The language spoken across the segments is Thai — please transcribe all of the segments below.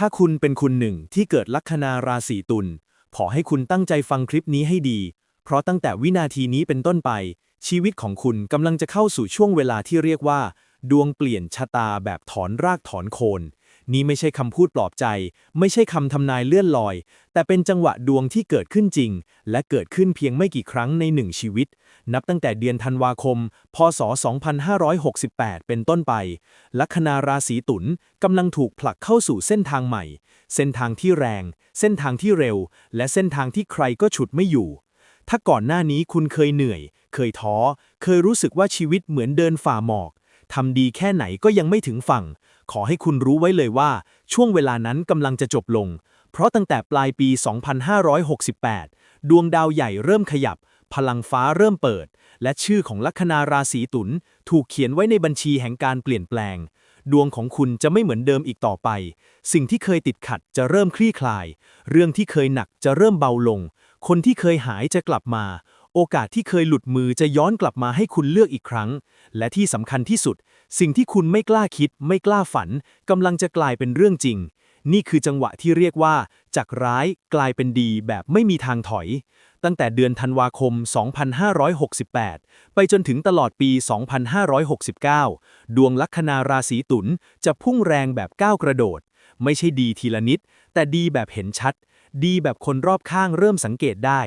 ถ้าคุณเป็นคุณหนึ่งที่เกิดลัคนาราศีตุล ขอให้คุณตั้งใจฟังคลิปนี้ให้ดี เพราะตั้งแต่วินาทีนี้เป็นต้นไป ชีวิตของคุณกำลังจะเข้าสู่ช่วงเวลาที่เรียกว่า ดวงเปลี่ยนชะตาแบบถอนรากถอนโคน นี่ไม่ใช่คำพูดปลอบใจ ไม่ใช่คำทำนายเลื่อนลอย แต่เป็นจังหวะดวงที่เกิดขึ้นจริง และเกิดขึ้นเพียงไม่กี่ครั้งในหนึ่งชีวิต นับตั้งแต่เดือนธันวาคม พศ 2568 เป็นต้นไป ลัคนาราศีตุลกำลังถูกผลักเข้าสู่เส้นทางใหม่ เส้นทางที่แรง เส้นทางที่เร็ว และเส้นทางที่ใครก็ฉุดไม่อยู่ ถ้าก่อนหน้านี้คุณเคยเหนื่อย เคยท้อ เคยรู้สึกว่าชีวิตเหมือนเดินฝ่าหมอก ทำดีแค่ไหนก็ยังไม่ถึงฝั่ง ขอให้คุณรู้ไว้เลยว่า ช่วงเวลานั้นกำลังจะจบลง เพราะตั้งแต่ปลายปี 2568 ดวงดาวใหญ่เริ่มขยับ พลังฟ้าเริ่มเปิด และชื่อของลัคนาราศีตุลถูกเขียนไว้ในบัญชีแห่งการเปลี่ยนแปลง ดวงของคุณจะไม่เหมือนเดิมอีกต่อไป สิ่งที่เคยติดขัดจะเริ่มคลี่คลาย เรื่องที่เคยหนักจะเริ่มเบาลง คนที่เคยหายจะกลับมา โอกาสที่เคยหลุดมือจะย้อนกลับมาให้คุณเลือกอีกครั้ง และที่สำคัญที่สุด สิ่งที่คุณไม่กล้าคิด ไม่กล้าฝันกำลังจะกลายเป็นเรื่องจริง นี่คือจังหวะที่เรียกว่า จากร้ายกลายเป็นดีแบบไม่มีทางถอย ตั้งแต่เดือนธันวาคม 2568 ไปจนถึงตลอดปี 2569 ดวงลัคนาราศีตุลจะพุ่งแรงแบบก้าวกระโดด ไม่ใช่ดีทีละนิด แต่ดีแบบเห็นชัด ดีแบบคนรอบข้างเริ่มสังเกตได้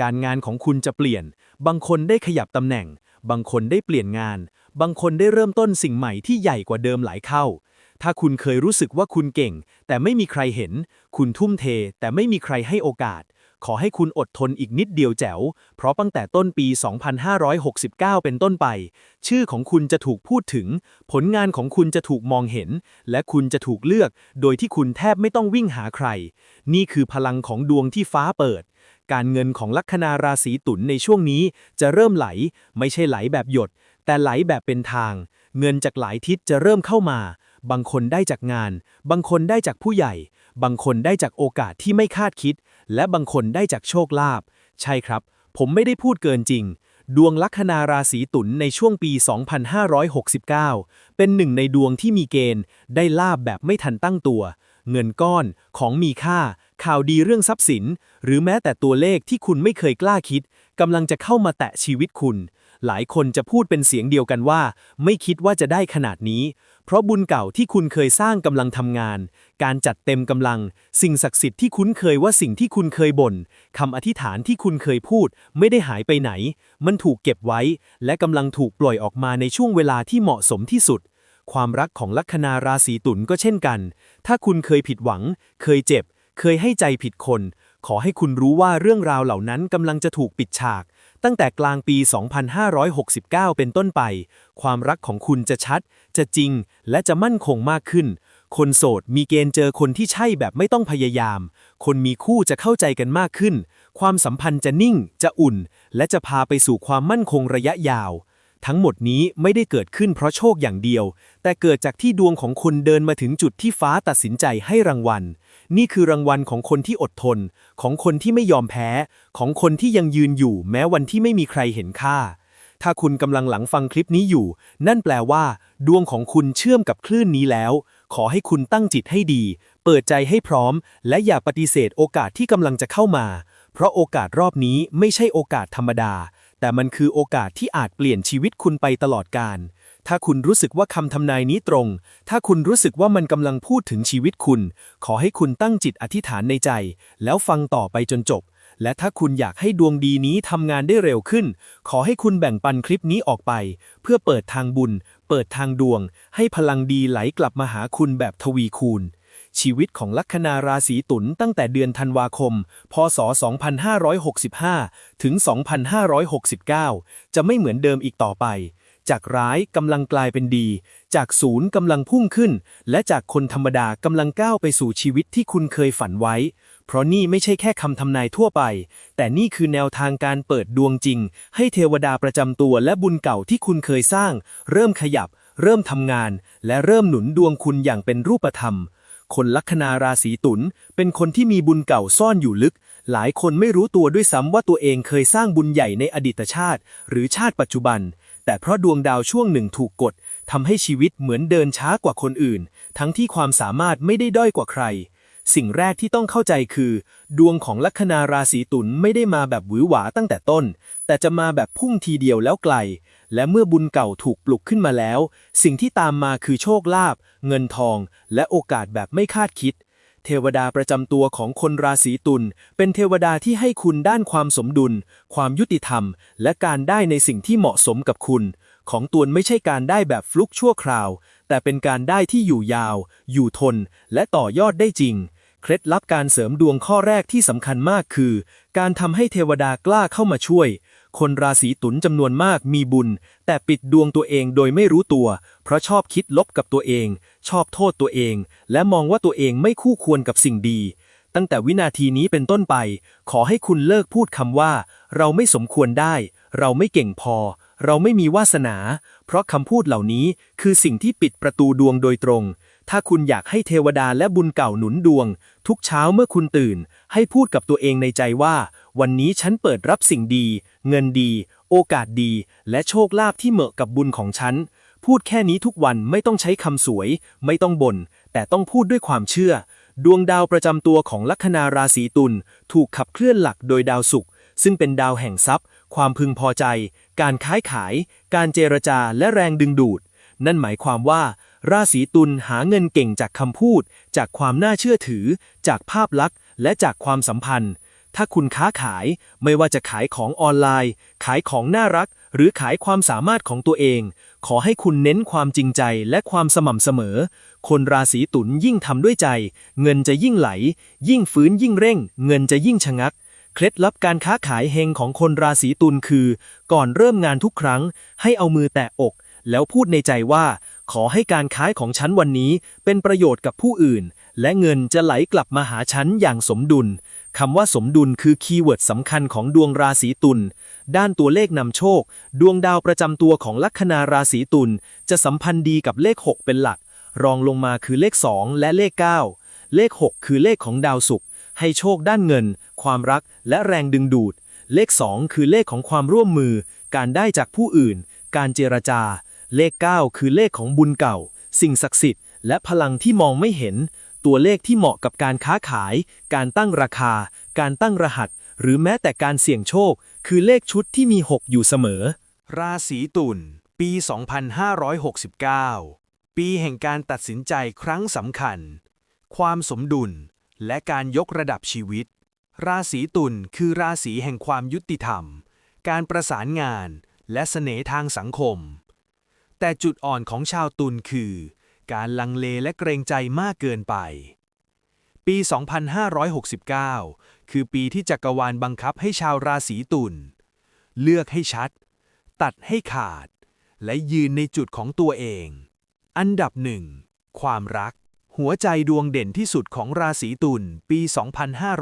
การงานของคุณจะเปลี่ยน บางคนได้ขยับตำแหน่ง บางคนได้เปลี่ยนงาน บางคนได้เริ่มต้นสิ่งใหม่ที่ใหญ่กว่าเดิมหลายเข้าถ้าคุณเคยรู้สึกว่าคุณเก่ง แต่ไม่มีใครเห็น คุณทุ่มเท แต่ไม่มีใครให้โอกาส ขอให้คุณอดทนอีกนิดเดียวแจ๋ว เพราะตั้งแต่ต้นปี 2569 เป็นต้นไป ชื่อของคุณจะถูกพูดถึง ผลงานของคุณจะถูกมองเห็น และคุณจะถูกเลือก โดยที่คุณแทบไม่ต้องวิ่งหาใคร นี่คือพลังของดวงที่ฟ้าเปิด การเงินของลัคนาราศีตุลในช่วงนี้จะเริ่มไหล ไม่ใช่ไหลแบบหยด แต่ไหลแบบเป็นทาง เงินจากหลายทิศจะเริ่มเข้ามา บางคนได้จากงาน บางคนได้จากผู้ใหญ่ บางคนได้จากโอกาสที่ไม่คาดคิด และบางคนได้จากโชคลาภใช่ครับ ผมไม่ได้พูดเกินจริงดวงลัคนาราศีตุลในช่วงปี 2569 เป็นหนึ่งในดวงที่มีเกณฑ์ ได้ลาบแบบไม่ทันตั้งตัว เงินก้อนของมีค่า ข่าวดีเรื่องทรัพย์สิน หรือแม้แต่ตัวเลขที่คุณไม่เคยกล้าคิดกำลังจะเข้ามาแตะชีวิตคุณ หลายคนจะพูดเป็นเสียงเดียวกันว่า ไม่คิดว่าจะได้ขนาดนี้ เพราะบุญเก่าที่คุณเคยสร้างกำลังทำงาน การจัดเต็มกำลัง สิ่งศักดิ์สิทธิ์ที่คุ้นเคยว่าสิ่งที่คุณเคยบ่นคำอธิษฐานที่คุณเคยพูด ไม่ได้หายไปไหน มันถูกเก็บไว้ และกำลังถูกปล่อยออกมาในช่วงเวลาที่เหมาะสมที่สุด ความรักของลัคนาราศีตุลก็เช่นกัน ถ้าคุณเคยผิดหวัง เคยเจ็บ เคยให้ใจผิดคน ขอให้คุณรู้ว่าเรื่องราวเหล่านั้นกำลังจะถูกปิดฉาก ตั้งแต่กลางปี 2569 เป็นต้นไป ความรักของคุณจะชัด จะจริง และจะมั่นคงมากขึ้น คนโสดมีเกณฑ์เจอคนที่ใช่แบบไม่ต้องพยายาม คนมีคู่จะเข้าใจกันมากขึ้น ความสัมพันธ์จะนิ่ง จะอุ่น และจะพาไปสู่ความมั่นคงระยะยาว ทั้งหมดนี้ไม่ได้เกิดขึ้นเพราะโชคอย่างเดียว แต่เกิดจากที่ดวงของคุณเดินมาถึงจุดที่ฟ้าตัดสินใจให้รางวัล นี่คือรางวัลของคนที่อดทน ของคนที่ไม่ยอมแพ้ ของคนที่ยังยืนอยู่ แม้วันที่ไม่มีใครเห็นค่า ถ้าคุณกำลังหลังฟังคลิปนี้อยู่ นั่นแปลว่า ดวงของคุณเชื่อมกับคลื่นนี้แล้ว ขอให้คุณตั้งจิตให้ดี เปิดใจให้พร้อม และอย่าปฏิเสธโอกาสที่กำลังจะเข้ามา เพราะโอกาสรอบนี้ไม่ใช่โอกาสธรรมดา แต่มันคือโอกาสที่อาจเปลี่ยนชีวิตคุณไปตลอดกาลถ้าคุณรู้สึกว่าคำทำนายนี้ตรง ถ้าคุณรู้สึกว่ามันกำลังพูดถึงชีวิตคุณ ขอให้คุณตั้งจิตอธิษฐานในใจ แล้วฟังต่อไปจนจบ และถ้าคุณอยากให้ดวงดีนี้ทำงานได้เร็วขึ้น ขอให้คุณแบ่งปันคลิปนี้ออกไป เพื่อเปิดทางบุญ เปิดทางดวง ให้พลังดีไหลกลับมาหาคุณแบบทวีคูณ ชีวิตของลัคนาราศีตุลตั้งแต่เดือนธันวาคม พศ 2565 ถึง 2569 จะไม่เหมือนเดิมอีกต่อไป จากร้ายกำลังกลายเป็นดี จากศูนย์กำลังพุ่งขึ้น และจากคนธรรมดากำลังก้าวไปสู่ชีวิตที่คุณเคยฝันไว้ เพราะนี่ไม่ใช่แค่คำทำนายทั่วไป แต่นี่คือแนวทางการเปิดดวงจริง ให้เทวดาประจำตัวและบุญเก่าที่คุณเคยสร้าง เริ่มขยับ เริ่มทำงาน และเริ่มหนุนดวงคุณอย่างเป็นรูปธรรม คนลัคนาราศีตุลเป็นคนที่มีบุญเก่าซ่อนอยู่ลึก หลายคนไม่รู้ตัวด้วยซ้ำว่าตัวเองเคยสร้างบุญใหญ่ในอดีตชาติ หรือชาติปัจจุบัน แต่เพราะดวงดาวช่วงหนึ่งถูกกดทำให้ชีวิตเหมือนเดินช้ากว่าคนอื่น ทั้งที่ความสามารถไม่ได้ด้อยกว่าใคร สิ่งแรกที่ต้องเข้าใจคือ ดวงของลัคนาราศีตุลไม่ได้มาแบบหวือหวาตั้งแต่ต้น แต่จะมาแบบพุ่งทีเดียวแล้วไกล และเมื่อบุญเก่าถูกปลุกขึ้นมาแล้ว สิ่งที่ตามมาคือโชคลาภเงินทอง และโอกาสแบบไม่คาดคิด เทวดาประจำตัวของคนราศีตุลเป็นเทวดาที่ให้คุณด้านความสมดุล ความยุติธรรม และการได้ในสิ่งที่เหมาะสมกับคุณ ของตวนไม่ใช่การได้แบบฟลุกชั่วคราว แต่เป็นการได้ที่อยู่ยาว อยู่ทน และต่อยอดได้จริงเคล็ดลับการเสริมดวงข้อแรกที่สำคัญมากคือ การทำให้เทวดากล้าเข้ามาช่วย คนราศีตุลจำนวนมากมีบุญ แต่ปิดดวงตัวเองโดยไม่รู้ตัว เพราะชอบคิดลบกับตัวเอง ชอบโทษตัวเอง และมองว่าตัวเองไม่คู่ควรกับสิ่งดี ตั้งแต่วินาทีนี้เป็นต้นไป ขอให้คุณเลิกพูดคำว่า เราไม่สมควรได้ เราไม่เก่งพอ เราไม่มีวาสนา เพราะคำพูดเหล่านี้คือสิ่งที่ปิดประตูดวงโดยตรง ถ้าคุณอยากให้เทวดาและบุญเก่าหนุนดวง ทุกเช้าเมื่อคุณตื่น ให้พูดกับตัวเองในใจว่า วันนี้ฉันเปิดรับสิ่งดี เงินดี โอกาสดี และโชคลาภที่เหมาะกับบุญของฉัน พูดแค่นี้ทุกวันไม่ต้องใช้คำสวย ไม่ต้องบน่นแต่ต้องพูดด้วยความเชื่อ ดวงดาวประจำตัวของลัคนาราศีตุลถูกขับเคลื่อนหลักโดยดาวศุกร์ซึ่งเป็นดาวแห่งทรัพย์ ความพึงพอใจ การค้ายขาย การเจรจาและแรงดึงดูด นั่นหมายความว่า ราศีตุลหาเงินเก่งจากคำพูด จากความน่าเชื่อถือ จากภาพลักษณ์ และจากความสัมพันธ์ ถ้าคุณค้าขายไม่ว่าจะขายของออนไลน์ ขายของน่ารัก หรือขายความสามารถของตัวเอง ขอให้คุณเน้นความจริงใจและความสม่ำเสมอ คนราศีตุลยิ่งทำด้วยใจ เงินจะยิ่งไหล ยิ่งฟื้นยิ่งเร่ง เงินจะยิ่งชะงัก เคล็ดลับการค้าขายเฮงของคนราศีตุลคือ ก่อนเริ่มงานทุกครั้ง ให้เอามือแตะอก แล้วพูดในใจว่า ขอให้การค้ายของฉันวันนี้เป็นประโยชน์กับผู้อื่น และเงินจะไหลกลับมาหาฉันอย่างสมดุล คำว่าสมดุลคือคีย์เวิร์ดสำคัญของดวงราศีตุล ด้านตัวเลขนำโชค ดวงดาวประจำตัวของลัคนาราศีตุล จะสัมพันธ์ดีกับเลข 6 เป็นหลัก รองลงมาคือเลข 2 และเลข 9 เลข 6 คือเลขของดาวศุกร์ให้โชคด้านเงิน ความรักและแรงดึงดูด เลข 2 คือเลขของความร่วมมือ การได้จากผู้อื่น การเจรจา เลข 9 คือเลขของบุญเก่า สิ่งศักดิ์สิทธิ์และพลังที่มองไม่เห็น ตัวเลขที่เหมาะกับการค้าขาย การตั้งราคา การตั้งรหัส หรือแม้แต่การเสี่ยงโชค คือเลขชุดที่มี 6 อยู่เสมอ ราศีตุลปี 2569 ปีแห่งการตัดสินใจครั้งสำคัญ ความสมดุล และการยกระดับชีวิต ราศีตุลคือราศีแห่งความยุติธรรม การประสานงาน และเสน่ห์ทางสังคม แต่จุดอ่อนของชาวตุลคือ การลังเลและเกรงใจมากเกินไป ปี 2569 คือปีที่จักรวาลบังคับให้ชาวราศีตุลเลือกให้ชัด ตัดให้ขาด และยืนในจุดของตัวเอง อันดับหนึ่งความรัก หัวใจดวงเด่นที่สุดของราศีตุลปี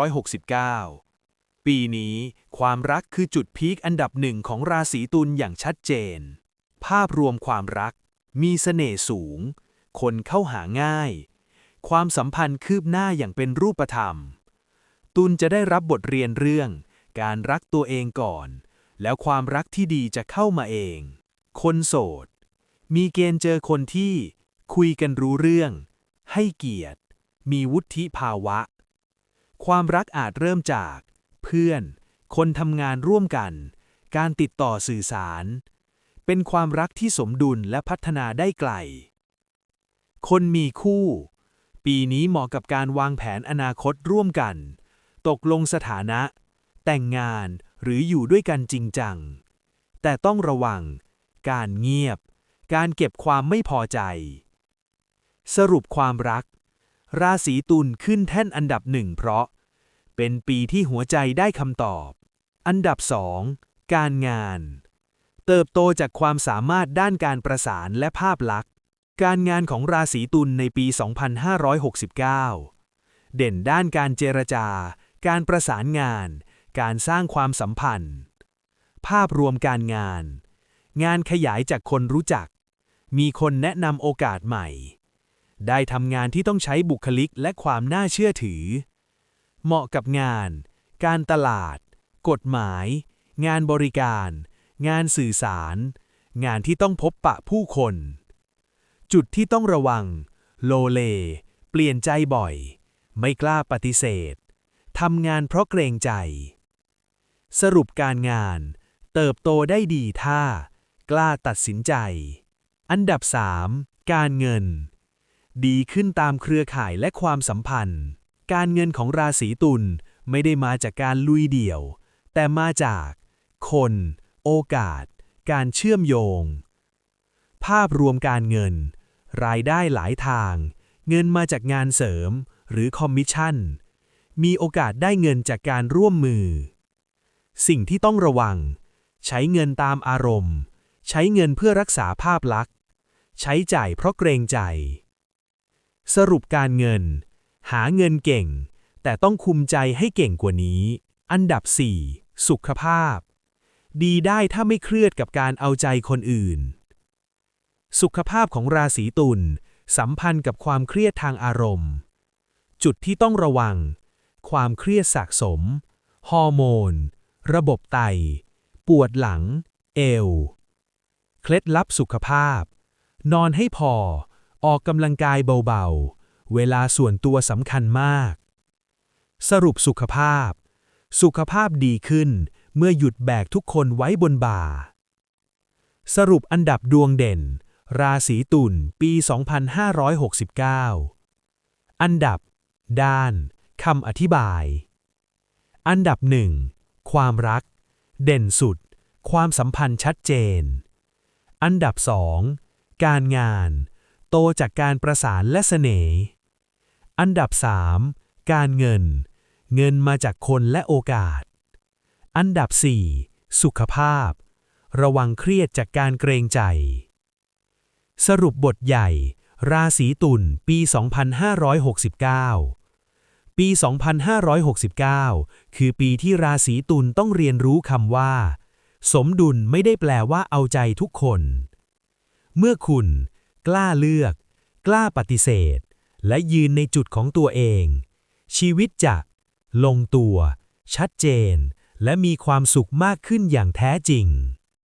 2569 ปีนี้ความรักคือจุดพีคอันดับหนึ่งของราศีตุลอย่างชัดเจน ภาพรวมความรักมีเสน่ห์สูง คนเข้าหาง่าย ความสัมพันธ์คืบหน้าอย่างเป็นรูปธรรม ตุลจะได้รับบทเรียนเรื่อง การรักตัวเองก่อน แล้วความรักที่ดีจะเข้ามาเอง คนโสด มีเกณฑ์เจอคนที่ คุยกันรู้เรื่อง ให้เกียรติ มีวุฒิภาวะ ความรักอาจเริ่มจาก เพื่อน คนทำงานร่วมกัน การติดต่อสื่อสาร เป็นความรักที่สมดุลและพัฒนาได้ไกล คนมีคู่ ปีนี้เหมาะกับการวางแผนอนาคตร่วมกัน ตกลงสถานะ แต่งงานหรืออยู่ด้วยกันจริงจัง แต่ต้องระวัง การเงียบ การเก็บความไม่พอใจ สรุปความรัก ราศีตุลขึ้นแท่นอันดับหนึ่งเพราะ เป็นปีที่หัวใจได้คำตอบ อันดับสองการงาน เติบโตจากความสามารถด้านการประสานและภาพลักษณ์ การงานของราศีตุลในปี 2569 เด่นด้านการเจรจา การประสานงาน การสร้างความสัมพันธ์ ภาพรวมการงาน งานขยายจากคนรู้จัก มีคนแนะนำโอกาสใหม่ ได้ทำงานที่ต้องใช้บุคลิกและความน่าเชื่อถือ เหมาะกับงาน การตลาด กฎหมาย งานบริการ งานสื่อสาร งานที่ต้องพบปะผู้คน จุดที่ต้องระวัง โลเล เปลี่ยนใจบ่อย ไม่กล้าปฏิเสธ ทำงานเพราะเกรงใจ สรุปการงาน เติบโตได้ดีถ้า กล้าตัดสินใจ อันดับ 3 การเงิน ดีขึ้นตามเครือข่ายและความสัมพันธ์ การเงินของราศีตุลไม่ได้มาจากการลุยเดี่ยว แต่มาจาก คน โอกาส การเชื่อมโยง ภาพรวมการเงิน รายได้หลายทาง เงินมาจากงานเสริม หรือคอมมิชชั่น มีโอกาสได้เงินจากการร่วมมือ สิ่งที่ต้องระวัง ใช้เงินตามอารมณ์ ใช้เงินเพื่อรักษาภาพลักษณ์ ใช้จ่ายเพราะเกรงใจ สรุปการเงิน หาเงินเก่ง แต่ต้องคุมใจให้เก่งกว่านี้ อันดับ 4 สุขภาพ ดีได้ถ้าไม่เครียดกับการเอาใจคนอื่น สุขภาพของราศีตุลสัมพันธ์กับความเครียดทางอารมณ์ จุดที่ต้องระวัง ความเครียดสะสม ฮอร์โมน ระบบไต ปวดหลัง เอว เคล็ดลับสุขภาพ นอนให้พอ ออกกำลังกายเบาๆ เวลาส่วนตัวสำคัญมาก สรุปสุขภาพ สุขภาพดีขึ้นเมื่อหยุดแบกทุกคนไว้บนบ่า สรุปอันดับดวงเด่น ราศีตุลปี 2569 อันดับ ด้านคำอธิบาย อันดับหนึ่งความรัก เด่นสุด ความสัมพันธ์ชัดเจน อันดับสองการงาน โตจากการประสานและเสน่ห์อันดับสามการเงิน เงินมาจากคนและโอกาส อันดับสี่สุขภาพ ระวังเครียดจากการเกรงใจ สรุปบทใหญ่ ราศีตุลปี 2569 ปี 2569 คือปีที่ราศีตุลต้องเรียนรู้คำว่า สมดุลไม่ได้แปลว่าเอาใจทุกคน เมื่อคุณ กล้าเลือก กล้าปฏิเสธ และยืนในจุดของตัวเอง ชีวิตจะ ลงตัว ชัดเจน และมีความสุขมากขึ้นอย่างแท้จริง